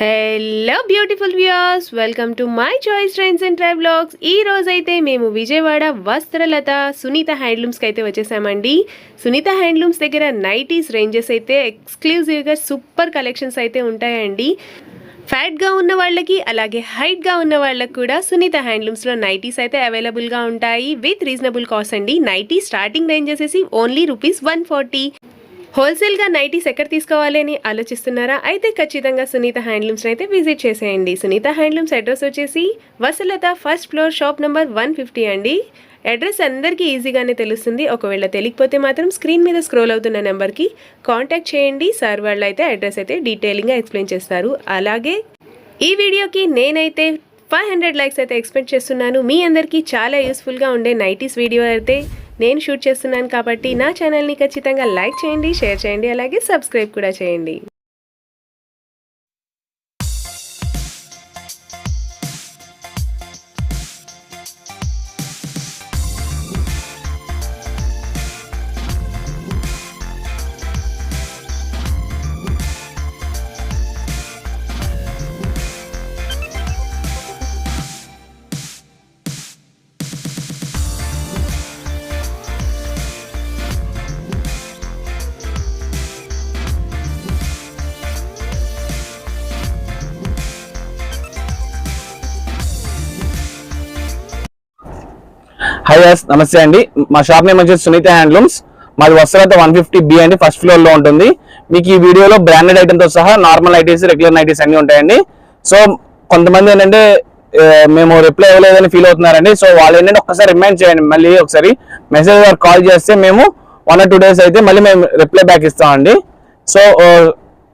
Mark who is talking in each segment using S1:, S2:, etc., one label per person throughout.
S1: Hello beautiful viewers welcome to my choice trains and travlogs ఈ రోజైతే మేము విజయవాడ వస్త్రలత సునీత హ్యాండ్లూమ్స్కి అయితే వచ్చేసామండి. సునీత హ్యాండ్లూమ్స్ దగ్గర నైటీస్ రేంజెస్ అయితే ఎక్స్క్లూజివ్గా సూపర్ కలెక్షన్స్ అయితే ఉంటాయండి. ఫ్యాట్గా ఉన్న వాళ్ళకి అలాగే హైట్గా ఉన్న వాళ్ళకి కూడా సునీత హ్యాండ్లూమ్స్లో నైటీస్ అయితే అవైలబుల్గా ఉంటాయి. విత్ రీజనబుల్ కాస్ట్ అండి. నైటీ స్టార్టింగ్ రేంజ్ వచ్చేసి ఓన్లీ రూపీస్ వన్ ఫార్టీ హోల్సేల్గా నైటీస్ ఎక్కడ తీసుకోవాలి అని ఆలోచిస్తున్నారా? అయితే ఖచ్చితంగా సునీత హ్యాండ్లూమ్స్ని అయితే విజిట్ చేసేయండి. సునీత హ్యాండ్లూమ్స్ అడ్రస్ వచ్చేసి వసలత first floor shop number one fifty అండి. అడ్రస్ అందరికీ ఈజీగానే తెలుస్తుంది. ఒకవేళ తెలియకపోతే మాత్రం స్క్రీన్ మీద స్క్రోల్ అవుతున్న నెంబర్కి కాంటాక్ట్ చేయండి. సార్ వాళ్ళు అయితే అడ్రస్ అయితే డీటెయిలింగ్గా ఎక్స్ప్లెయిన్ చేస్తారు. అలాగే ఈ వీడియోకి నేనైతే ఫైవ్ హండ్రెడ్ లైక్స్ అయితే ఎక్స్పెక్ట్ చేస్తున్నాను. మీ అందరికీ చాలా యూస్ఫుల్గా ఉండే నైటీస్ వీడియో అయితే నేను షూట్ చేస్తున్నాను కాబట్టి నా ఛానల్ని ఖచ్చితంగా లైక్ చేయండి షేర్ చేయండి అలాగే సబ్స్క్రైబ్ కూడా చేయండి.
S2: హాయ్ యస్ నమస్తే అండి. మా షాప్ నేమ్ వచ్చేసి సునీత హ్యాండ్లూమ్స్. మాది వస్త్రత వన్ ఫిఫ్టీ బి అండి ఫస్ట్ ఫ్లోర్లో ఉంటుంది. మీకు ఈ వీడియోలో బ్రాండెడ్ ఐటమ్తో సహా నార్మల్ ఐటీస్ రెగ్యులర్ నైటీస్ అన్ని ఉంటాయండి. సో కొంతమంది ఏంటంటే మేము రిప్లై ఇవ్వలేదని ఫీల్ అవుతున్నారండి. సో వాళ్ళు ఏంటంటే ఒకసారి రిమైండ్ చేయండి. మళ్ళీ ఒకసారి మెసేజ్ కాల్ చేస్తే మేము వన్ ఆర్ టూ డేస్ అయితే మళ్ళీ మేము రిప్లై బ్యాక్ ఇస్తామండి. సో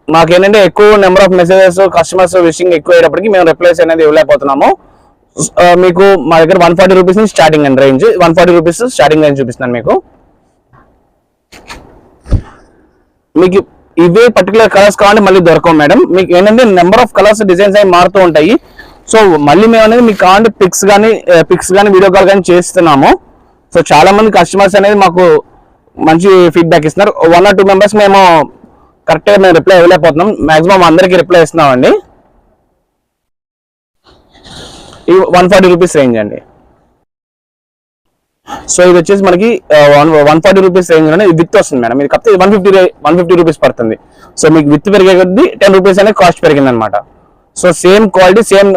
S2: మాకేంటంటే ఎక్కువ number of messages customers wishing ఎక్కువ అయ్యేటప్పటికి మేము రిప్లైస్ అనేది ఇవ్వలేకపోతున్నాము. Uh, మీకు మా దగ్గర వన్ ఫార్టీ రూపీస్ నుంచి స్టార్టింగ్ అండి range one forty rupees starting range చూపిస్తున్నాను మీకు. మీకు ఇవే పర్టికులర్ కలర్స్ కావాలంటే మళ్ళీ దొరకవు మేడం మీకు ఏంటంటే నెంబర్ ఆఫ్ కలర్స్ డిజైన్స్ అవి మారుతూ ఉంటాయి. సో మళ్ళీ మేము అనేది మీకు కావాలంటే పిక్స్ కానీ పిక్స్ కానీ వీడియో కాల్ కానీ చేస్తున్నాము. సో చాలా మంది కస్టమర్స్ అనేది మాకు మంచి ఫీడ్బ్యాక్ ఇస్తున్నారు. వన్ ఆర్ టూ మెంబర్స్ మేము కరెక్ట్గా మేము రిప్లై ఇవ్వలేకపోతున్నాం మాక్సిమం అందరికీ రిప్లై ఇస్తున్నామండి. ఈ వన్ ఫార్టీ రూపీస్ రేంజ్ అండి. సో ఇది వచ్చేసి మనకి వన్ వన్ ఫార్టీ రూపీస్ రేంజ్లోనే విత్ వస్తుంది మేడం. ఇది కాకపోతే one fifty one fifty rupees పడుతుంది. సో మీకు విత్ పెరిగే కొద్దీ టెన్ రూపీస్ అనేది కాస్ట్ పెరిగింది అనమాట so same quality same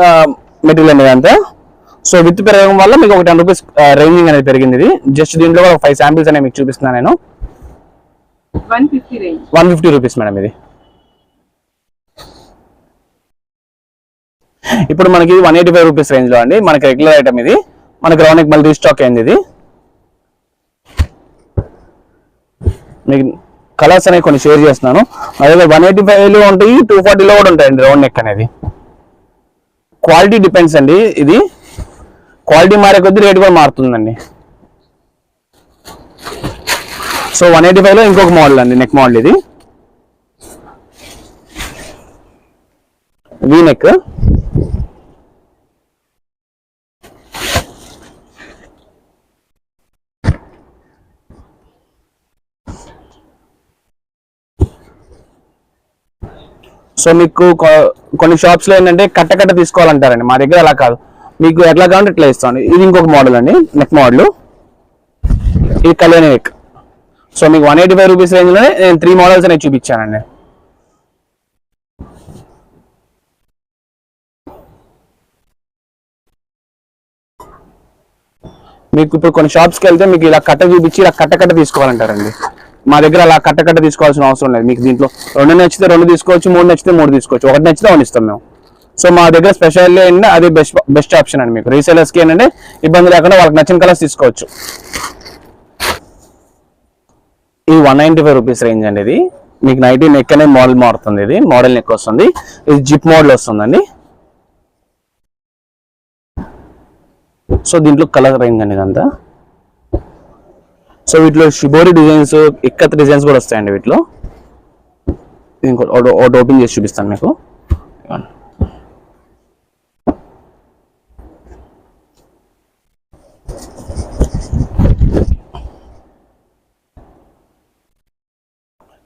S2: material అనేది అంతే సో విత్ పెరగడం వల్ల మీకు ఒక టెన్ రూపీస్ రేంజింగ్ అనేది పెరిగింది ఇది. జస్ట్ దీంట్లో ఒక ఫైవ్ శాంపిల్స్ అనేవి మీకు చూపిస్తున్నాను నేను.
S3: వన్ ఫిఫ్టీ
S2: రూపీస్ మేడం ఇది. ఇప్పుడు మనకి వన్ ఎయిటీ ఫైవ్ రూపీస్ రేంజ్లో అండి. మనకి రెగ్యులర్ ఐటమ్ ఇది. మనకి రౌండ్ మళ్ళీ రీస్టాక్ అయింది ఇది? మీకు కలర్స్ అనేవి కొన్ని షేర్ చేస్తున్నాను. అదే వన్ ఎయిటీ ఫైవ్లో ఉంటాయి టూ ఫార్టీలో కూడా ఉంటాయండి రౌండ్ నెక్ అనేది. క్వాలిటీ డిపెండ్స్ అండి ఇది. క్వాలిటీ మారే కొద్దీ రేట్ కూడా మారుతుందండి. సో వన్ ఎయిటీ ఫైవ్లో ఇంకొక మోడల్ అండి నెక్ మోడల్ ఇది. వీ నెక్ సో మీకు కొన్ని షాప్స్లో ఏంటంటే కట్ట కట్ట తీసుకోవాలంటారండి. మా దగ్గర అలా కాదు. మీకు ఎట్లా కావాలంటే ఇట్లా ఇస్తాను ఇది ఇంకొక మోడల్ అండి. నెక్ మోడల్ ఇది కళ్యాణి నెక్ సో మీకు వన్ ఎయిటీ ఫైవ్ రూపీస్ రేంజ్లోనే నేను త్రీ మోడల్స్ అనేవి చూపించానండి. మీకు ఇప్పుడు కొన్ని షాప్స్కి వెళ్తే మీకు ఇలా కట్ట చూపించి ఇలా కట్ట కట్ట తీసుకోవాలంటారండి. మా దగ్గర అలా కట్ట కట్ట తీసుకోవాల్సిన అవసరం లేదు. మీకు దీంట్లో రెండు నచ్చితే రెండు తీసుకోవచ్చు మూడు నచ్చితే మూడు తీసుకోవచ్చు. ఒకటి నచ్చితే ఒకటి ఇస్తాం మేము. సో మా దగ్గర స్పెషల్ ఏంటంటే అది బెస్ట్ బెస్ట్ ఆప్షన్ అండి మీకు. రీసేలర్స్కి ఏంటంటే ఇబ్బంది లేకుండా వాళ్ళకి నచ్చిన కలర్స్ తీసుకోవచ్చు. ఇది one ninety five rupees range అండి ఇది. మీకు నైటీ నెక్ మోడల్ మారుతుంది ఇది. మోడల్ నెక్ వస్తుంది. ఇది జిప్ మోడల్ వస్తుందండి. సో దీంట్లో కలర్ రేంజ్ అండి ఇదంతా. సో వీటిలో షిబోరి డిజైన్స్ ఇక్కత్ డిజైన్స్ కూడా వస్తాయండి వీటిలో. ఇంకో ఒకటి ఓపెన్ చేసి చూపిస్తాను మీకు.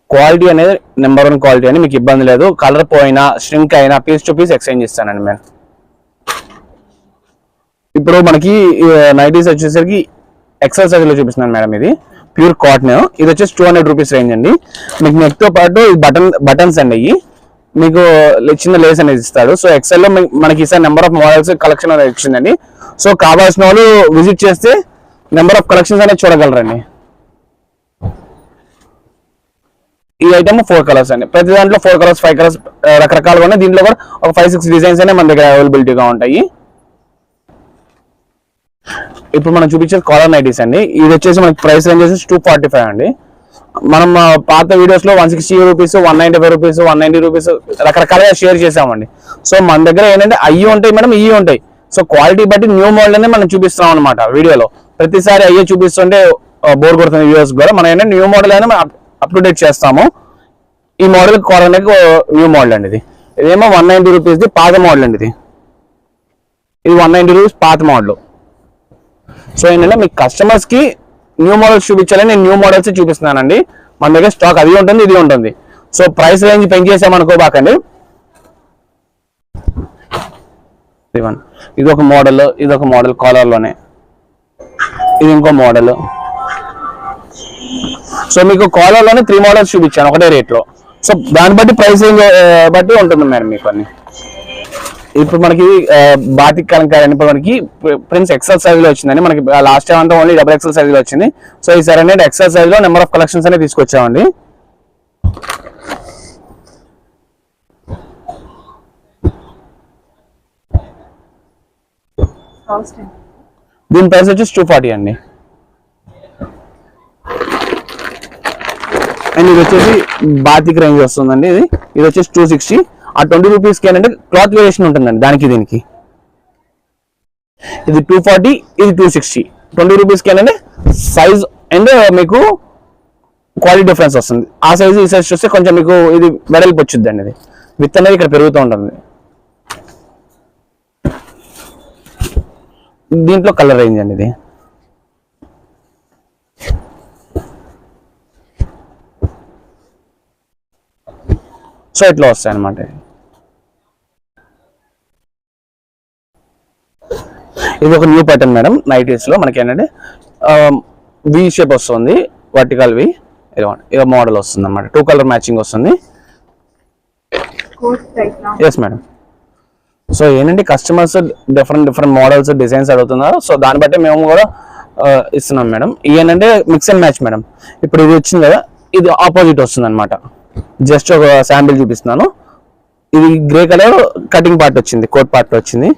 S2: క్వాలిటీ అనేది నెంబర్ వన్ క్వాలిటీ అని మీకు ఇబ్బంది లేదు. కలర్ పోయినా స్ట్రింక్ అయినా పీస్ టు పీస్ ఎక్స్చేంజ్ ఇస్తానండి నేను ఇప్పుడు మనకి నైటీస్ వచ్చేసరికి ఎక్సెల్ సైజ్లో చూపిస్తున్నాను మేడం ఇది. ప్యూర్ కాటన్ ఇది వచ్చేసి టూ హండ్రెడ్ రూపీస్ రేంజ్ అండి. మీకు నెక్తో పాటు బటన్ బటన్స్ అండి అవి మీకు చిన్న లేస్ అనేది ఇస్తాడు. సో ఎక్సెల్లో మనకి ఈసారి నెంబర్ ఆఫ్ మోడల్స్ కలెక్షన్ అనేది వచ్చిందండి. సో కావాల్సిన వాళ్ళు విజిట్ చేస్తే నెంబర్ ఆఫ్ కలెక్షన్స్ అనేది చూడగలరండి. ఈ ఐటమ్ ఫోర్ కలర్స్ అండి. ప్రతి దాంట్లో ఫోర్ కలర్స్ ఫైవ్ కలర్స్ రకరకాలుగా ఉన్నాయి. దీంట్లో కూడా ఒక ఫైవ్ సిక్స్ డిజైన్స్ అనే మన దగ్గర అవైలబిలిటీగా ఉంటాయి. ఇప్పుడు మనం చూపించేది కాలర్ నైటీస్ అండి. ఇది వచ్చేసి మనకి ప్రైస్ రేంజ్ వచ్చేసి టూ ఫార్టీ ఫైవ్ అండి. మనం పాత వీడియోస్లో one sixty rupees one ninety five rupees one ninety rupees రకరకాలుగా షేర్ చేసామండి సో మన దగ్గర ఏంటంటే అయ్యి ఉంటాయి మేడం ఇవి ఉంటాయి. సో క్వాలిటీ బట్టి న్యూ మోడల్ అనేది మనం చూపిస్తున్నాం అనమాట వీడియోలో. ప్రతిసారి అయ్యే చూపిస్తుంటే బోర్ కొడుతుంది వ్యూవర్స్ కూడా. మనం ఏంటంటే న్యూ మోడల్ అనేది మనం అప్ టు డేట్ చేస్తాము. ఈ మోడల్ కాలర్ న్యూ మోడల్ అండి ఇది. ఇదేమో వన్ నైన్టీ రూపీస్ది పాత మోడల్ అండి ఇది. ఇది వన్ నైన్టీ రూపీస్ పాత మోడల్ సో ఏంటంటే మీకు కస్టమర్స్కి న్యూ మోడల్స్ చూపించాలని నేను న్యూ మోడల్స్ చూపిస్తున్నానండి. మన దగ్గర స్టాక్ అది ఉంటుంది ఇది ఉంటుంది. సో ప్రైస్ రేంజ్ పెంచేసామనుకోబాకండి ఇది ఇది ఒక మోడల్ ఇది ఒక మోడల్ కాలర్లోనే. ఇది ఇంకో మోడల్ సో మీకు కాలర్లోనే త్రీ మోడల్స్ చూపించాను ఒకటే రేట్లో. సో దాన్ని బట్టి ప్రైస్ బట్టి ఉంటుంది మేడం మీకు అన్నీ ఇప్పుడు మనకి బాతిక్ కలంకారీ అని మనకి ప్రిన్స్ ఎక్సెల్ సైజ్లో వచ్చిందండి. మనకి లాస్ట్ టైం అంతా ఓన్లీ డబుల్ ఎక్సెల్ సైజ్లో వచ్చింది. సో ఈసారి అనేది ఎక్సెల్ సైజ్లో నెంబర్ ఆఫ్ కలెక్షన్స్ అనేది తీసుకొచ్చామండి. దీని ప్రైస్ వచ్చేసి టూ ఫార్టీ అండి. అండ్ ఇది వచ్చేసి బాతిక్ రేంజ్ వస్తుందండి ఇది. ఇది వచ్చేసి టూ సిక్స్టీ ఆ ట్వంటీ రూపీస్కి ఏంటంటే క్లాత్ వేరియేషన్ ఉంటుందండి దానికి దీనికి. ఇది టూ ఫార్టీ ఇది టూ సిక్స్టీ. ట్వంటీ రూపీస్కి ఏంటంటే సైజ్ అండ్ uh, మీకు క్వాలిటీ డిఫరెన్స్ వస్తుంది. ఆ సైజ్ ఈ సైజ్ చూస్తే కొంచెం మీకు ఇది వెడల్పు వచ్చింది అండి ఇది. విత్ అనేది ఇక్కడ పెరుగుతూ ఉంటుంది. దీంట్లో కలర్ రేంజ్ అండి ఇది. సో ఇట్లా వస్తాయి అనమాట ఇది ఒక న్యూ ప్యాటర్న్ మేడం నైటీస్లో మనకి ఏంటంటే వి షేప్ వస్తుంది వర్టికల్ వి ఇదో మోడల్ వస్తుంది అనమాట టూ కలర్ మ్యాచింగ్ వస్తుంది. ఎస్ మేడం సో ఏంటంటే customers different different models designs అడుగుతున్నారు. సో దాన్ని బట్టి మేము కూడా ఆ, ఇస్తున్నాం మేడం ఇవి ఏంటంటే మిక్స్ అండ్ మ్యాచ్ మేడం ఇప్పుడు ఇది వచ్చింది కదా ఇది ఆపోజిట్ వస్తుంది అనమాట జస్ట్ ఒక శాంపిల్ చూపిస్తున్నాను. ఇది గ్రే కలర్ కటింగ్ పార్ట్ వచ్చింది కోట్ పార్ట్ వచ్చింది.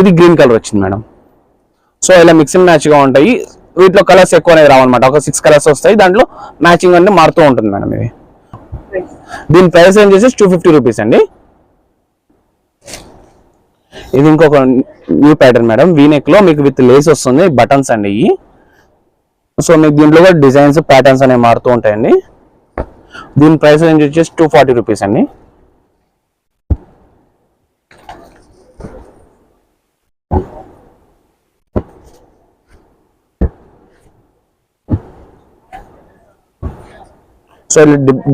S2: ఇది గ్రీన్ కలర్ వచ్చింది మేడం. సో ఇలా మిక్స్ మ్యాచ్గా మ్యాచ్గా ఉంటాయి. వీటిలో కలర్స్ ఎక్కువ అనేది రావన్నమాట. ఒక సిక్స్ కలర్స్ వస్తాయి. దాంట్లో మ్యాచింగ్ అంటే మారుతూ ఉంటుంది మేడం ఇది. దీని ప్రైస్ ఏం చేసేసి టూ ఫిఫ్టీ రూపీస్ అండి. ఇది ఇంకొక న్యూ ప్యాటర్న్ మేడం. వీనెక్లో మీకు విత్ లేస్ వస్తుంది. బటన్స్ అండి ఇవి. సో మీకు దీంట్లో కూడా డిజైన్స్ ప్యాటర్న్స్ అనేవి మారుతూ ఉంటాయండి. దీని ప్రైస్ రేంజ్ వచ్చేసి టూ ఫార్టీ రూపీస్ అండి. సో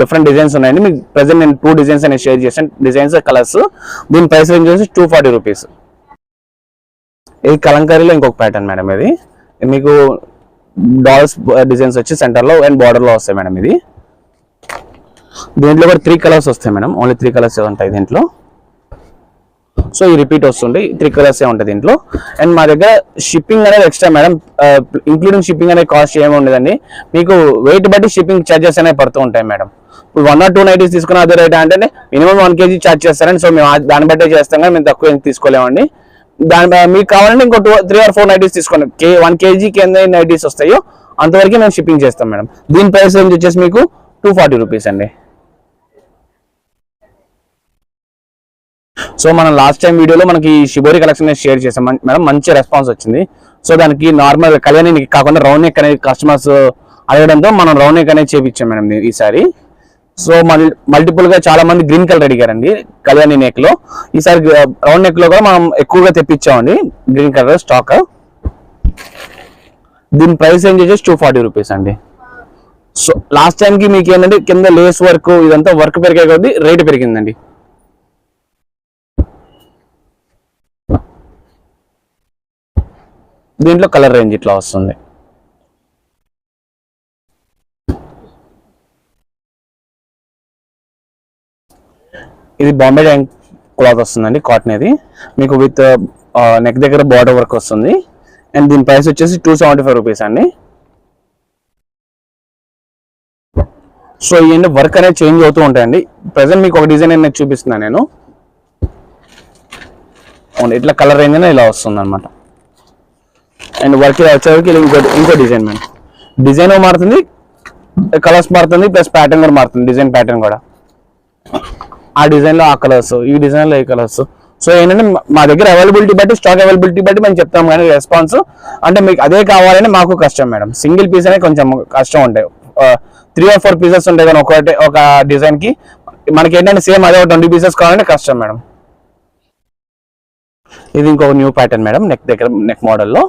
S2: డిఫరెంట్ డిజైన్స్ ఉన్నాయండి. మీకు ప్రజెంట్ నేను టూ డిజైన్స్ అనేది షేర్ చేశాను డిజైన్స్ కలర్స్ దీని ప్రైస్ రేంజ్ వచ్చి టూ ఫార్టీ రూపీస్ ఇది కలంకారీలో ఇంకొక ప్యాటర్న్ మేడం ఇది. మీకు డాల్స్ డిజైన్స్ uh, వచ్చి సెంటర్లో అండ్ బార్డర్లో వస్తాయి మేడం ఇది. దీంట్లో కూడా త్రీ కలర్స్ వస్తాయి మేడం ఓన్లీ త్రీ కలర్స్ ఉంటాయి దీంట్లో. సో ఈ రిపీట్ వస్తుంది. త్రీ కలర్స్ ఏ దీంట్లో అండ్ మా దగ్గర షిప్పింగ్ అనేది ఎక్స్ట్రా మేడం ఇంక్లూడింగ్ షిప్పింగ్ అనే కాస్ట్ ఏమి ఉండదండి. మీకు వెయిట్ బట్టి షిప్పింగ్ ఛార్జెస్ అనేవి పడుతూ ఉంటాయి మేడం ఇప్పుడు వన్ ఆర్ టూ నైటీస్ తీసుకున్న అదే రేట్ అంటే మినిమం వన్ కేజీ ఛార్జ్ చేస్తారండి. సో మేము దాన్ని బట్టే చేస్తాం కానీ మేము తక్కువ తీసుకోలేమండి. దాని బ- మీకు కావాలంటే ఇంకో two three or four nighties తీసుకోండి. కే వన్ కేజీకి కింద నైటీస్ వస్తాయో అంతవరకు మేము షిప్పింగ్ చేస్తాం మేడం దీని ప్రైస్ రేంజ్ వచ్చేసి మీకు టూ ఫార్టీ రూపీస్ అండి. సో మనం లాస్ట్ టైం వీడియోలో మనకి షిబోరి కలెక్షన్ షేర్ చేసాం. మేడం మంచి రెస్పాన్స్ వచ్చింది. సో దానికి నార్మల్ కళ్యాణి కాకుండా రౌండ్ నెక్ అనేది కస్టమర్స్ uh, అడగడంతో మనం రౌండ్ నెక్ అనేది చేపించాం మేడం ఈసారి సో మల్టిపుల్గా చాలా మంది గ్రీన్ కలర్ అడిగారండి కళ్యాణి నెక్లో. ఈసారి uh, రౌండ్ నెక్లో కూడా మనం ఎక్కువగా తెప్పించామండి గ్రీన్ కలర్ స్టాక్ దీని ప్రైస్ ఏం చేసేసి టూ ఫార్టీ రూపీస్ అండి. సో లాస్ట్ టైంకి మీకు ఏంటంటే కింద లేస్ వర్క్ ఇదంతా వర్క్ పెరిగే కొద్దీ రేట్ పెరిగిందండి. దీంట్లో కలర్ రేంజ్ ఇట్లా వస్తుంది. ఇది బాంబే ట్యాంక్ క్లాత్ వస్తుందండి కాటన్ ఇది. మీకు విత్ నెక్ uh, uh, దగ్గర బార్డర్ వర్క్ వస్తుంది. అండ్ దీని ప్రైస్ వచ్చేసి టూ సెవెంటీ ఫైవ్ రూపీస్ అండి సో ఇవన్నీ వర్క్ అనేది చేంజ్ అవుతూ ఉంటాయండి. ప్రజెంట్ మీకు ఒక డిజైన్ అనేది చూపిస్తున్నాను నేను. అవును ఇట్లా కలర్ రేంజ్ అయినా ఇలా వస్తుంది అనమాట అండ్ వర్క్ ఇలా వచ్చేవరకు ఇలా ఇంకో ఇంకో డిజైన్ మేడం డిజైన్ మారుతుంది కలర్స్ మారుతుంది ప్లస్ ప్యాటర్న్ కూడా మారుతుంది డిజైన్ ప్యాటర్న్ కూడా. ఆ డిజైన్లో ఆ కలర్స్ ఈ డిజైన్లో ఈ కలర్స్ సో ఏంటంటే మా- దగ్గర అవైలబిలిటీ బట్టి స్టాక్ అవైలబిలిటీ బట్టి మేము చెప్తాం కానీ రెస్పాన్స్ అంటే మీకు అదే కావాలని మాకు కష్టం మేడం. సింగిల్ పీస్ అనేది కొంచెం కష్టం ఉంటాయి. త్రీ ఆర్ ఫోర్ పీసెస్ ఉంటాయి కానీ ఒకటి ఒక డిజైన్కి మనకి ఏంటంటే సేమ్ అదే ట్వంటీ పీసెస్ కావాలంటే కష్టం మేడం. ఇది ఇంకొక న్యూ ప్యాటర్న్ మేడం నెక్ దగ్గర నెక్ మోడల్లో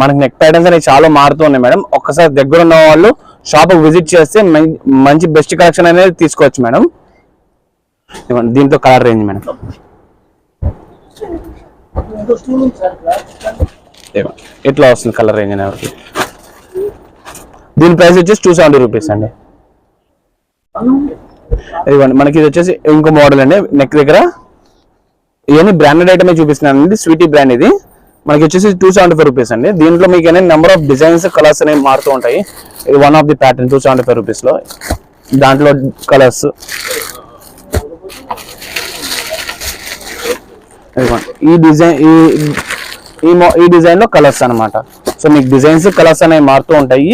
S2: మనకి నెక్ ప్యాటర్న్స్ అనేవి చాలా మారుతూ ఉన్నాయి మేడం. ఒక్కసారి దగ్గర ఉన్న వాళ్ళు షాప్ విజిట్ చేస్తే మంచి బెస్ట్ కలెక్షన్ అనేది తీసుకోవచ్చు మేడం. దీంతో కలర్ రేంజ్ మేడం. ఎట్లా ఇట్లా వస్తుంది కలర్ రేంజ్ అనేది దీని ప్రైస్ వచ్చేసి టూ సెవెంటీ రూపీస్ అండి. ఇదిగోండి మనకి ఇది వచ్చేసి ఇంకో మోడల్ అండి నెక్ దగ్గర. ఇవన్నీ బ్రాండెడ్ ఐటమే చూపిస్తున్నాను అండి స్వీటీ బ్రాండ్ ఇది. మనకి వచ్చేసి టూ సెవెంటీ ఫైవ్ రూపీస్ అండి. దీంట్లో మీకు అనేది నెంబర్ ఆఫ్ డిజైన్స్ కలర్స్ అనేవి మారుతూ ఉంటాయి. ఇది one of the pattern two seventy five రూపీస్లో దాంట్లో కలర్స్ ఈ డిజైన్ ఈ ఈ డిజైన్లో ఈ కలర్స్ అన్నమాట. సో మీకు డిజైన్స్ కలర్స్ అనేవి మారుతూ ఉంటాయి.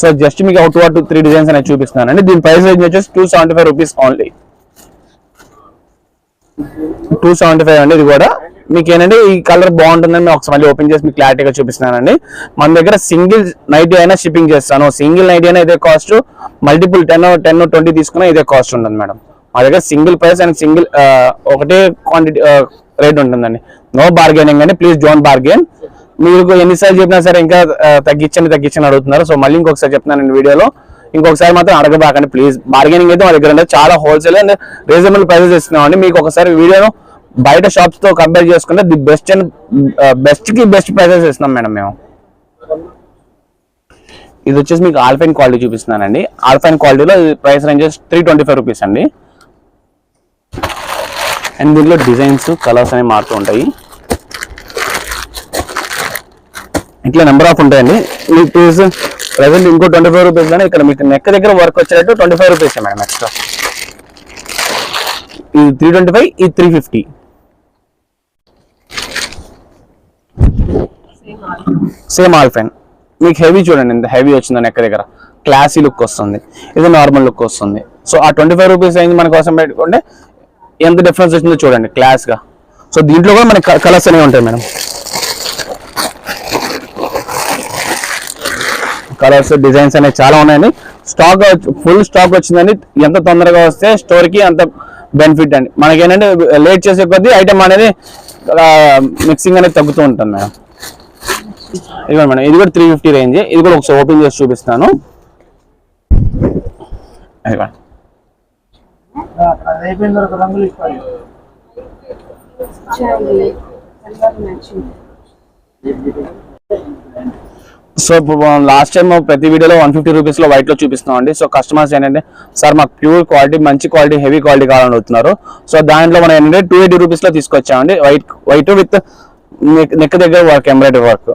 S2: సో జస్ట్ మీకు అవుట్ వాట్ త్రీ డిజైన్స్ అనేవి చూపిస్తున్నాను అండి దీని ప్రైస్ రేంజ్ వచ్చేసి two seventy five rupees only two seventy five అండి. ఇది కూడా మీకు ఏంటంటే ఈ కలర్ బాగుంటుందని మేము ఒకసారి మళ్ళీ ఓపెన్ చేసి మీకు క్లారిటీగా చూపిస్తున్నానండి. మన దగ్గర సింగిల్ నైట్ అయినా షిప్పింగ్ చేస్తాను. సింగిల్ నైట్ అయినా ఇదే cost multiple ten ten twenty తీసుకున్నా ఇదే కాస్ట్ ఉంటుంది మేడం. మా దగ్గర సింగిల్ ప్రైస్ అండ్ సింగిల్ ఒకటే క్వాంటిటీ రేట్ ఉంటుందండి. నో బార్గెనింగ్ అండి ప్లీజ్ డోంట్ బార్గెన్ మీరు ఎన్నిసార్లు చెప్పినా సరే ఇంకా తగ్గించండి తగ్గించండి అడుగుతున్నారు. సో మళ్ళీ ఇంకొకసారి చెప్తున్నాను వీడియోలో. ఇంకొకసారి మాత్రం అడగబాకండి ప్లీజ్ బార్గెనింగ్ అయితే మా దగ్గర ఉండదు. చాలా హోల్సేల్ అండ్ రీజనబుల్ ప్రైసెస్ ఇస్తున్నామండి. మీకు ఒకసారి వీడియోను బయట షాప్స్తో కంపేర్ చేసుకుంటే ది బెస్ట్ అండ్ బెస్ట్కి బెస్ట్ ప్రైసెస్ ఇస్తున్నాం మేడం మేము. ఇది వచ్చేసి మీకు ఆల్ఫైన్ క్వాలిటీ చూపిస్తున్నానండి. ఆల్ఫైన్ క్వాలిటీలో price ranges three twenty five rupees అండి. అండ్ దీంట్లో డిజైన్స్ కలర్స్ అనేవి మారుతూ ఉంటాయి. ఇట్లా నెంబర్ ఆఫ్ ఉంటాయండి. మీ పీస్ ప్రజెంట్ ఇంకో ట్వంటీ ఫైవ్ రూపీస్ కానీ ఇక్కడ మీకు నెక్ దగ్గర వర్క్ వచ్చేటట్టు twenty five rupees madam extra ఇది త్రీ ట్వంటీ ఫైవ్ ఇది three fifty same all fine మీకు హెవీ చూడండి ఎంత హెవీ వచ్చిందో నెక్ దగ్గర. క్లాసీ లుక్ వస్తుంది. ఇది నార్మల్ లుక్ వస్తుంది. సో ఆ ట్వంటీ ఫైవ్ రూపీస్ రేంజ్ మన కోసం పెట్టుకుంటే ఎంత డిఫరెన్స్ వచ్చిందో చూడండి క్లాస్గా సో దీంట్లో కూడా మనకి కలర్స్ అనేవి ఉంటాయి మేడం. కలర్స్ డిజైన్స్ అనేవి చాలా ఉన్నాయండి. స్టాక్ ఫుల్ స్టాక్ వచ్చిందండి. ఎంత తొందరగా వస్తే స్టోర్కి అంత బెనిఫిట్ అండి. మనకి ఏంటంటే లేట్ చేసే కొద్దీ ఐటమ్ అనేది మిక్సింగ్ అనేది తగ్గుతూ ఉంటుంది మేడం. ఇదిగోండి మేడం ఇది కూడా త్రీ ఫిఫ్టీ రేంజ్ ఇది కూడా ఒకసారి ఓపెన్ చేసి చూపిస్తాను. సో లాస్ట్ టైం ప్రతి వీడియోలో వన్ ఫిఫ్టీ రూపీస్లో వైట్లో చూపిస్తున్నాం అండి సో కస్టమర్స్ ఏంటంటే సార్ మాకు ప్యూర్ క్వాలిటీ మంచి క్వాలిటీ హెవీ క్వాలిటీ కావాలని అడుగుతున్నారు. సో దాంట్లో మనం ఏంటంటే టూ ఎయిటీ రూపీస్లో తీసుకొచ్చామండి. వైట్ వైట్ విత్ నెక్ దగ్గర వర్క్ ఎంబ్రాయిడరీ వర్క్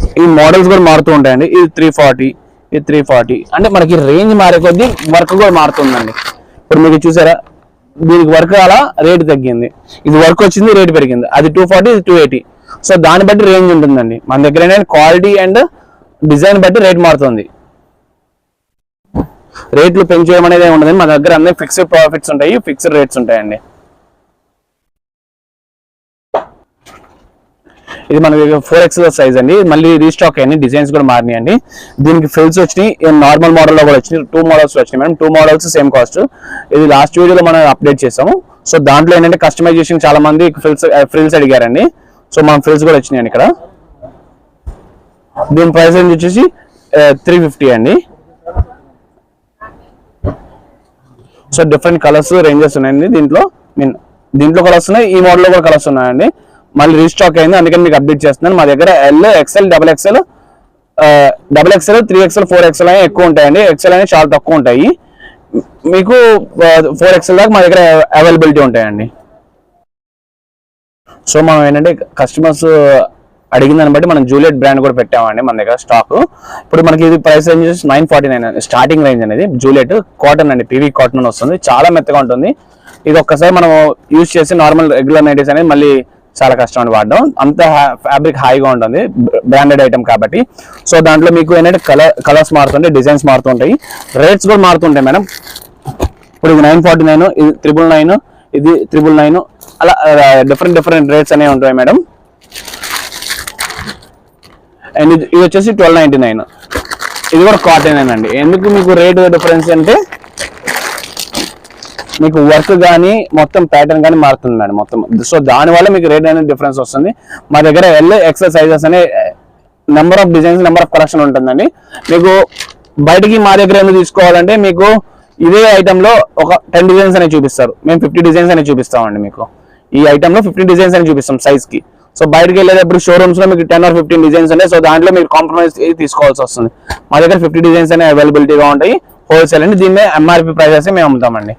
S2: ఈ మోడల్స్ కూడా మారుతూ ఉంటాయండి. ఇది త్రీ ఫార్టీ ఇది త్రీ ఫార్టీ అంటే మనకి రేంజ్ మారే కొద్దీ వర్క్ కూడా మారుతుందండి. ఇప్పుడు మీకు చూసారా దీనికి వర్క్ అలా రేట్ తగ్గింది. ఇది వర్క్ వచ్చింది రేట్ పెరిగింది. అది టూ ఫార్టీ ఇది టూ ఎయిటీ సో దాన్ని బట్టి రేంజ్ ఉంటుందండి. మన దగ్గర ఏంటంటే క్వాలిటీ అండ్ డిజైన్ బట్టి రేట్ మారుతుంది. రేట్లు పెంచేయడం అనేది ఉండదు మన దగ్గర అన్ని ఫిక్స్డ్ ప్రాఫిట్స్ ఉంటాయి ఫిక్స్డ్ రేట్స్ ఉంటాయండి. ఇది మన ఫోర్ ఎక్స్ సైజ్ అండి. మళ్ళీ రీస్టాక్ అయ్యింది డిజైన్స్ కూడా మారినాయండి. దీనికి ఫిల్స్ వచ్చినాయి. నార్మల్ మోడల్లో కూడా వచ్చినాయి. టూ మోడల్స్ వచ్చినాయి madam two models same cost ఇది లాస్ట్ వీడియోలో మనం అప్డేట్ చేసాము. సో దాంట్లో ఏంటంటే కస్టమైజేషన్ చాలా మంది ఫిల్స్ ఫ్రిల్స్ uh, అడిగారండి. సో మనం ఫ్రిల్స్ కూడా వచ్చినాయండి ఇక్కడ. దీని ప్రైస్ రేంజ్ వచ్చేసి uh, త్రీ ఫిఫ్టీ అండి. సో డిఫరెంట్ కలర్స్ రేంజెస్ ఉన్నాయండి దీంట్లో. మీన్ దీంట్లో కలర్స్ ఉన్నాయి. ఈ మోడల్లో కూడా కలర్స్ ఉన్నాయండి. మళ్ళీ రీస్టాక్ అయింది. అందుకని మీకు అప్డేట్ చేస్తున్నాను. మా దగ్గర L XL double XL double XL three XL four XL అనేవి ఎక్కువ ఉంటాయండి. ఎక్స్ఎల్ అనేవి చాలా తక్కువ ఉంటాయి. మీకు ఫోర్ ఎక్స్ఎల్ దాకా మా దగ్గర అవైలబిలిటీ ఉంటాయండి. సో మనం ఏంటంటే కస్టమర్స్ అడిగిన దాన్ని బట్టి మనం జూలియట్ బ్రాండ్ కూడా పెట్టామండి మన దగ్గర స్టాక్ ఇప్పుడు మనకి ఇది price range nine forty nine starting range అనేది జూలియట్ కాటన్ అండి. పీవీ కాటన్ వస్తుంది. చాలా మెత్తగా ఉంటుంది. ఇది ఒక్కసారి మనం యూజ్ చేసి నార్మల్ రెగ్యులర్ నైటీస్ అనేది మళ్ళీ చాలా కష్టం అండి వాడడం. అంత ఫ్యాబ్రిక్ హాయిగా ఉంటుంది. బ్రాండెడ్ ఐటమ్ కాబట్టి. సో దాంట్లో మీకు ఏంటంటే కలర్ కలర్స్ మారుతుంటాయి డిజైన్స్ మారుతుంటాయి. రేట్స్ కూడా మారుతుంటాయి మేడం. ఇప్పుడు ఇది నైన్ ఫార్టీ నైన్ ఇది త్రిబుల్ నైన్ ఇది త్రిబుల్ నైన్ అలా డిఫరెంట్ డిఫరెంట్ రేట్స్ అనేవి ఉంటాయి మేడం. అండ్ ఇది ఇది వచ్చేసి ట్వెల్వ్ నైన్టీ నైన్ ఇది కూడా కాటన్ అండి. ఎందుకు మీకు రేట్ డిఫరెన్స్ అంటే మీకు వర్క్ కానీ మొత్తం ప్యాటర్న్ కానీ మారుతుంది మేడం మొత్తం. సో దానివల్ల మీకు రేట్ అనేది డిఫరెన్స్ వస్తుంది. మా దగ్గర ఎల్ ఎక్సెల్ సైజెస్ అనే number of designs number of collection ఉంటుందండి. మీకు బయటికి మా దగ్గర ఎందుకు తీసుకోవాలంటే మీకు ఇదే ఐటెంలో ఒక టెన్ డిజైన్స్ అనేవి చూపిస్తారు. మేము ఫిఫ్టీ డిజైన్స్ అనేవి చూపిస్తామండి మీకు. ఈ ఐటెంలో ఫిఫ్టీ డిజైన్స్ అనేవి చూపిస్తాం సైజ్కి సో బయటకి వెళ్ళేటప్పుడు షోరూమ్స్లో మీకు టెన్ ఆర్ ఫిఫ్టీన్ డిజైన్స్ ఉన్నాయి. సో దాంట్లో మీరు కాంప్రమైజ్ తీసుకోవాల్సి వస్తుంది. మా దగ్గర ఫిఫ్టీ డిజైన్స్ అనేవి అవైలబిలిటీగా ఉంటాయి. హోల్సేల్ అండి దీని మీద ఎంఆర్పి ప్రైజెస్ మేము అమ్ముతామండి.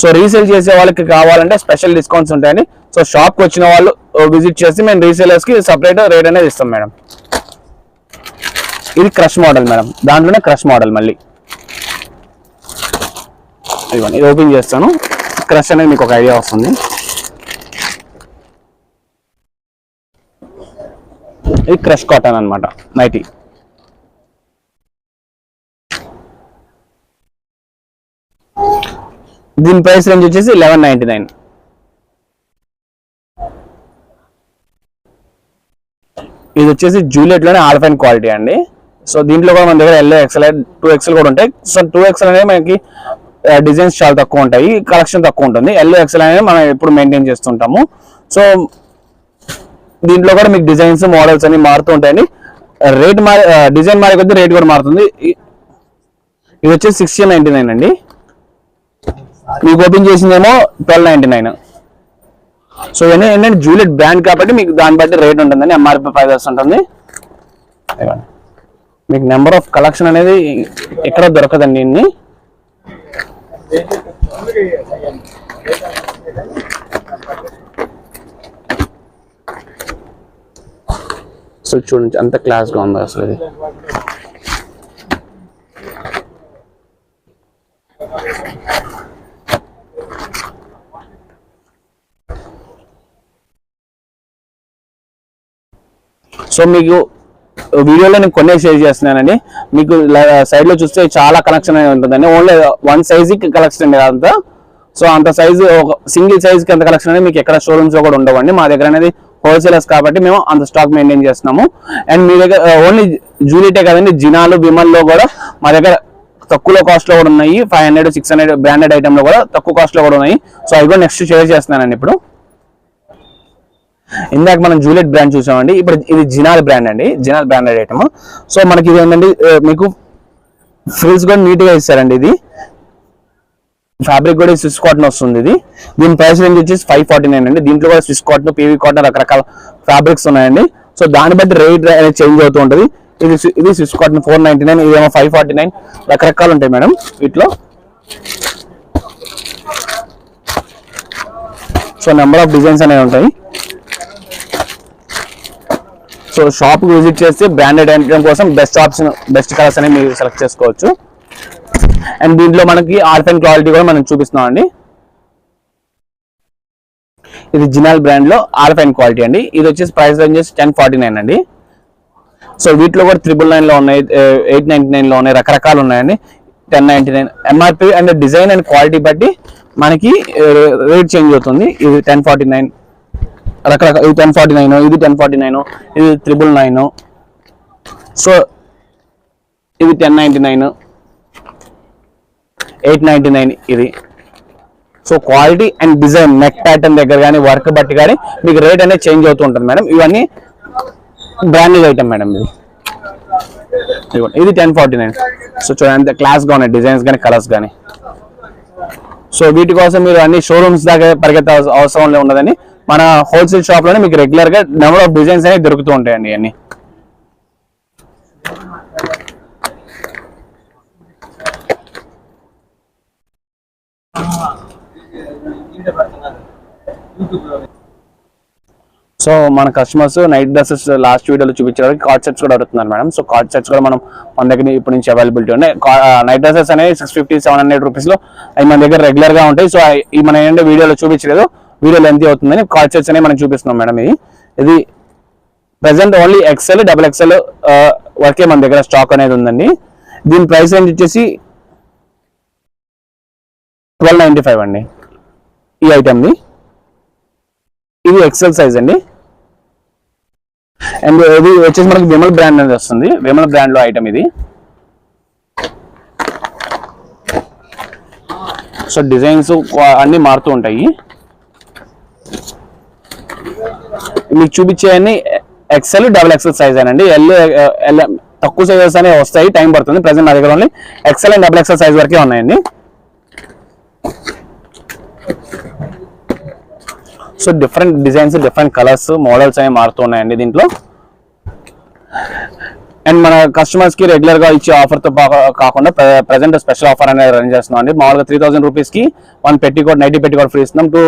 S2: సో రీసేల్ చేసే వాళ్ళకి కావాలంటే స్పెషల్ డిస్కౌంట్స్ ఉంటాయని. సో షాప్కి వచ్చిన వాళ్ళు uh, విజిట్ చేసి మేము రీసేలర్స్కి సపరేట్ రేట్ అనేది ఇస్తాం మేడం. ఇది క్రష్ మోడల్ మేడం. దాంట్లోనే క్రష్ మోడల్ మళ్ళీ. ఇవ్వండి ఇది ఓపెన్ చేస్తాను. క్రష్ అనేది మీకు ఒక ఐడియా వస్తుంది. ఇది క్రష్ కాటన్ అనమాట నైటీ దీని ప్రైస్ రేంజ్ వచ్చేసి లెవెన్ నైన్టీ నైన్ ఇది వచ్చేసి జూలియట్లోనే ఆల్ఫైన్ క్వాలిటీ అండి. సో దీంట్లో కూడా మన దగ్గర ఎల్ఏ ఎక్సెల్ టూ ఎక్సెల్ కూడా ఉంటాయి. సో టూ ఎక్సెల్ అనేది మనకి డిజైన్స్ చాలా తక్కువ ఉంటాయి. కలెక్షన్ తక్కువ ఉంటుంది. ఎల్లో ఎక్సెల్ అనేది మనం ఎప్పుడు మెయింటైన్ చేస్తుంటాము. సో దీంట్లో కూడా మీకు డిజైన్స్ మోడల్స్ అన్ని మారుతూ ఉంటాయండి. రేట్ మారి డిజైన్ మారే కొద్దీ రేట్ కూడా మారుతుంది. ఇది వచ్చేసి సిక్స్టీ నైన్టీ నైన్ అండి. మీకు ఓపెన్ చేసిందేమో ట్వెల్వ్ నైన్టీ నైన్ సో ఇవన్నీ ఏంటంటే జూలియట్ బ్రాండ్ కాబట్టి మీకు దాన్ని బట్టి రేట్ ఉంటుందని ఎంఆర్పి ప్రైజెస్ ఉంటుంది మీకు నెంబర్ ఆఫ్ కలెక్షన్ అనేది ఎక్కడ దొరకదండి ఇన్ని. సో చూడండి అంత క్లాస్గా ఉంది అసలు ఇది. సో మీకు వీడియోలో నేను కొన్ని షేర్ చేస్తున్నానండి. మీకు సైడ్లో చూస్తే చాలా కలెక్షన్ అనేది ఉంటుందండి. ఓన్లీ వన్ సైజ్కి కలెక్షన్ అండి అంతా. సో అంత సైజు ఒక సింగిల్ సైజ్కి అంత కలెక్షన్ అనేది మీకు ఎక్కడ షోరూమ్స్లో కూడా ఉండవండి. మా దగ్గర అనేది హోల్సేలర్స్ కాబట్టి మేము అంత స్టాక్ మెయింటైన్ చేస్తున్నాము. అండ్ మీ దగ్గర uh, ఓన్లీ జూలిటే కదండి జినాలు విమల్లో కూడా మా దగ్గర తక్కువ కాస్ట్లో కూడా ఉన్నాయి. Five hundred six hundred branded ఐటమ్లో కూడా తక్కువ కాస్ట్లో కూడా ఉన్నాయి. సో అవి కూడా నెక్స్ట్ షేర్ చేస్తున్నానండి ఇప్పుడు. ఇందాక మనం జూలియట్ బ్రాండ్ చూసామండి. ఇప్పుడు ఇది జినాల్ బ్రాండ్ అండి. జినాల్ బ్రాండెడ్ ఐటమ్. సో మనకి ఇది ఏంటంటే మీకు ఫ్రిల్స్ కూడా నీట్గా ఇస్తారండి ఇది. ఫ్యాబ్రిక్ కూడా స్విస్ కాటన్ వస్తుంది ఇది. దీని ప్రైస్ రేంజ్ వచ్చేసి ఫైవ్ ఫార్టీ నైన్ అండి. దీంట్లో కూడా స్విస్ కాటన్ పీవీ కాటన్ రకరకాల ఫ్యాబ్రిక్స్ ఉన్నాయండి. సో దాన్ని బట్టి రేట్ అనేది చేంజ్ అవుతూ ఉంటుంది. ఇది ఇది Swiss cotton four ninety nine ఇదేమో ఫైవ్ ఫార్టీ నైన్ రకరకాలు ఉంటాయి మేడం వీటిలో. సో నెంబర్ ఆఫ్ డిజైన్స్ అనేవి ఉంటాయి. సో షాప్ విజిట్ చేస్తే బ్రాండెడ్ ఐటమ్ కోసం బెస్ట్ ఆప్షన్ బెస్ట్ కలర్స్ అనేవి మీరు సెలెక్ట్ చేసుకోవచ్చు. అండ్ దీంట్లో మనకి ఆల్ఫైన్ క్వాలిటీ కూడా మనం చూపిస్తున్నాం అండి ఇది జినాల్ బ్రాండ్లో అండ్ క్వాలిటీ అండి. ఇది వచ్చేసి ప్రైస్ రేంజ్ వచ్చేసి టెన్ ఫార్టీ నైన్ అండి. సో వీటిలో కూడా త్రిబుల్ నైన్లో ఉన్నాయి ఎయిట్ నైన్టీ నైన్లో ఉన్నాయి రకరకాలు ఉన్నాయండి. Ten ninety nine MRP and design and quality బట్టి మనకి రేట్ చేంజ్ అవుతుంది. ఇది టెన్ ఫార్టీ నైన్ రకరకాల ఇది టెన్ ఫార్టీ నైన్ ఇది టెన్ ఫార్టీ నైన్ ఇది త్రిబుల్ నైన్ సో ఇది ten ninety nine eight ninety nine ఇది. So quality and design neck pattern దగ్గర కానీ వర్క్ బట్టి కానీ మీకు రేట్ అనేది చేంజ్ అవుతూ ఉంటుంది మేడం ఇవన్నీ బ్రాండెడ్ ఐటమ్ మేడం ఇది. ఇది టెన్ ఫార్టీ నైన్ సో చూడండి క్లాస్గా ఉన్నాయి డిజైన్స్ కానీ కలర్స్ కానీ సో వీటి కోసం మీరు అన్ని షోరూమ్స్ దాకా పరిగెత్త అవసరం ఉండదని మన హోల్సేల్ షాప్లోనే మీకు రెగ్యులర్గా నెంబర్ ఆఫ్ డిజైన్స్ అనేవి దొరుకుతూ ఉంటాయండి అన్ని సో మన కస్టమర్స్ నైట్ డ్రెస్సెస్ లాస్ట్ వీడియోలో చూపించారు కార్డ్ సెట్స్ కూడా అడుగుతున్నారు మేడం. సో కార్డ్ సెట్స్ కూడా మనం మన దగ్గర ఇప్పటి నుంచి అవైలబిలిటీ ఉన్నాయి. నైట్ డ్రెస్సెస్ అనేవి సిక్స్ ఫిఫ్టీ సెవెన్ హండ్రెడ్ రూపీస్లో అవి మన దగ్గర రెగ్యులర్గా ఉంటాయి. సో ఈ మన ఏంటంటే వీడియోలో చూపించలేదు. వీడియోలో ఎంత అవుతుందని కార్డ్ సెట్స్ అనేవి మనం చూపిస్తున్నాం మేడం ఇది. ఇది present only XL double XL వరకే మన దగ్గర స్టాక్ అనేది ఉందండి. దీని ప్రైస్ రేంజ్ వచ్చేసి ట్వెల్వ్ నైంటీ ఫైవ్ అండి. ఈ ఐటెంది ఇది ఎక్సెల్ సైజ్ అండి. అండ్ ఇది వచ్చేసి మనకి విమల్ బ్రాండ్ అనేది వస్తుంది. విమల్ బ్రాండ్లో ఐటమ్ ఇది. సో డిజైన్స్ అన్ని మారుతూ ఉంటాయి. మీకు చూపించేవన్నీ ఎక్సెల్ డబుల్ ఎక్సెల్ సైజ్ అండి ఎల్ ఎల్ తక్కువ సైజెస్ అనేవి వస్తాయి టైం పడుతుంది. ప్రజెంట్ నా దగ్గర only XL and double XL size వరకే ఉన్నాయండి. So different designs different colours models అనేవి మారుతూ ఉన్నాయండి దీంట్లో. అండ్ మన కస్టమర్స్కి రెగ్యులర్గా ఇచ్చే ఆఫర్తో పా- కాకుండా ప్రజెంట్ స్పెషల్ ఆఫర్ అనేది రన్ చేస్తున్నాం అండి. మామూలుగా త్రీ థౌసండ్ రూపీస్కి వన్ పెట్టి కోట్ నైన్టీ పెట్టి కోట్ ఫ్రీ ఇస్తున్నాం. టూ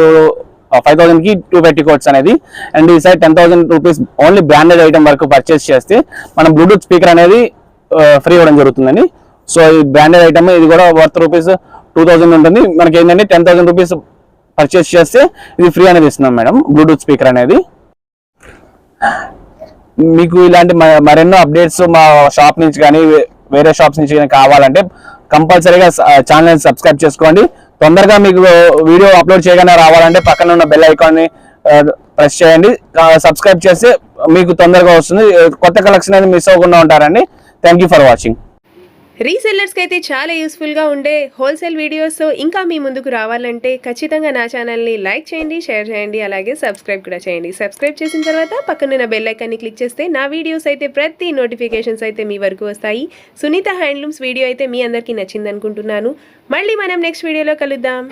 S2: ఫైవ్ థౌసండ్కి టూ పెట్టి కోట్స్ అనేది. అండ్ ఈ side ten thousand rupees only branded item వరకు పర్చేస్ చేస్తే మనం బ్లూటూత్ స్పీకర్ అనేది ఫ్రీ ఇవ్వడం జరుగుతుందండి. సో ఈ బ్రాండెడ్ ఐటమ్ ఇది కూడా వర్త్ రూపీస్ టూ థౌసండ్ ఉంటుంది. మనకి ఏంటంటే టెన్ థౌసండ్ రూపీస్ పర్చేస్ చేస్తే ఇది ఫ్రీ అనేది ఇస్తున్నాం మేడం బ్లూటూత్ స్పీకర్ అనేది. మీకు ఇలాంటి మరెన్నో అప్డేట్స్ మా షాప్ నుంచి కానీ వే- వేరే షాప్స్ నుంచి కానీ కావాలంటే కంపల్సరీగా ఛానల్ సబ్స్క్రైబ్ చేసుకోండి. తొందరగా మీకు వీడియో అప్లోడ్ చేయగానే రావాలంటే పక్కన ఉన్న బెల్ ఐకాన్ని ప్రెస్ చేయండి. సబ్స్క్రైబ్ చేస్తే మీకు తొందరగా వస్తుంది. కొత్త కలెక్షన్ అనేది మిస్ అవ్వకుండా ఉంటారండి. థ్యాంక్ యూ ఫర్ వాచింగ్
S1: రీసెల్లర్స్కి అయితే చాలా యూస్ఫుల్గా ఉండే హోల్సేల్ వీడియోస్ ఇంకా మీ ముందుకు రావాలంటే ఖచ్చితంగా నా ఛానల్ని లైక్ చేయండి షేర్ చేయండి అలాగే సబ్స్క్రైబ్ కూడా చేయండి. సబ్స్క్రైబ్ చేసిన తర్వాత పక్కనున్న బెల్ ఐకాన్ని క్లిక్ చేస్తే నా వీడియోస్ అయితే ప్రతి నోటిఫికేషన్స్ అయితే మీ వరకు వస్తాయి. సునీత హ్యాండ్లూమ్స్ వీడియో అయితే మీ అందరికీ నచ్చింది అనుకుంటున్నాను మళ్ళీ మనం నెక్స్ట్ వీడియోలో కలుద్దాం.